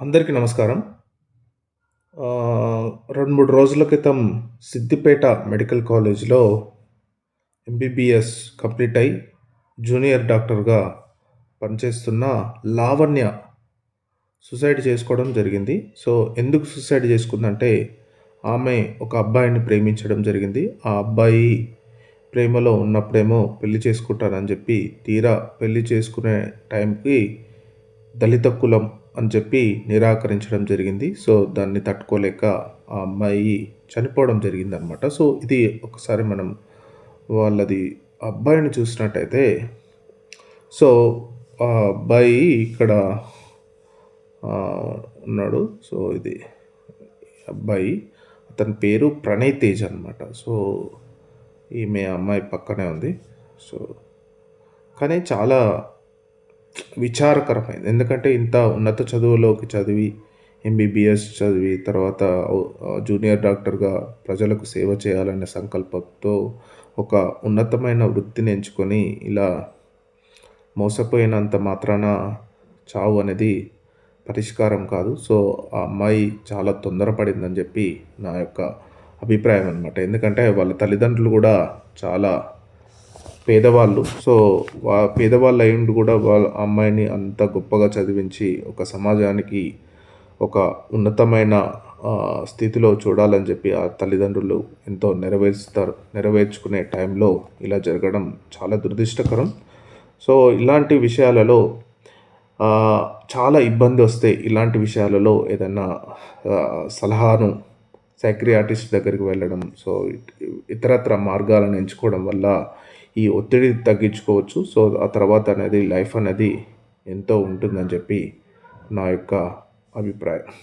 అందరికీ నమస్కారం. రెండు మూడు రోజుల క్రితం సిద్దిపేట మెడికల్ కాలేజ్‌లో ఎంబీబీఎస్ కంప్లీట్ అయి జూనియర్ డాక్టర్‌గా పనిచేస్తున్న లావణ్య సుసైడ్ చేసుకోవడం జరిగింది. సో, ఎందుకు సుసైడ్ చేసుకుందంటే, ఆమె ఒక అబ్బాయిని ప్రేమించడం జరిగింది. ఆ అబ్బాయి ప్రేమలో ఉన్నప్పుడేమో పెళ్ళి చేసుకుంటానని చెప్పి, తీరా పెళ్ళి చేసుకునే టైంకి దళిత కులం అని చెప్పి నిరాకరించడం జరిగింది. సో, దాన్ని తట్టుకోలేక ఆ అమ్మాయి చనిపోవడం జరిగిందనమాట. సో, ఇది ఒకసారి మనం వాళ్ళది అబ్బాయిని చూసినట్టయితే, సో, ఆ అబ్బాయి ఇక్కడ ఉన్నాడు. సో, ఇది అబ్బాయి. అతని పేరు ప్రణయ్ తేజ్ అనమాట. సో, ఈమె అమ్మాయి పక్కనే ఉంది. సో, కానీ చాలా విచారకరమైంది. ఎందుకంటే ఇంత ఉన్నత చదువులోకి చదివి, ఎంబీబీఎస్ చదివి, తర్వాత జూనియర్ డాక్టర్‌గా ప్రజలకు సేవ చేయాలనే సంకల్పంతో ఒక ఉన్నతమైన వృత్తిని ఎంచుకొని, ఇలా మోసపోయినంత మాత్రాన చావు అనేది పరిష్కారం కాదు. సో, ఆ అమ్మాయి చాలా తొందరపడిందని చెప్పి నా యొక్క అభిప్రాయం అనమాట. ఎందుకంటే వాళ్ళ తల్లిదండ్రులు కూడా చాలా పేదవాళ్ళు. సో, వా పేదవాళ్ళు అయ్యుండి కూడా వాళ్ళ అమ్మాయిని అంత గొప్పగా చదివించి, ఒక సమాజానికి ఒక ఉన్నతమైన స్థితిలో చూడాలని చెప్పి ఆ తల్లిదండ్రులు ఎంతో నెరవేరుస్తారు. నెరవేర్చుకునే టైంలో ఇలా జరగడం చాలా దురదృష్టకరం. సో, ఇలాంటి విషయాలలో చాలా ఇబ్బంది వస్తే ఇలాంటి విషయాలలో ఏదైనా సలహాను సైక్రియాటిస్ట్ దగ్గరికి వెళ్ళడం. సో, ఇతరత్ర మార్గాలను ఎంచుకోవడం వల్ల ఈ ఒత్తిడి తగ్గించుకోవచ్చు. సో, ఆ తర్వాత అనేది లైఫ్ అనేది ఎంతో ఉంటుందని చెప్పి నా యొక్క అభిప్రాయం.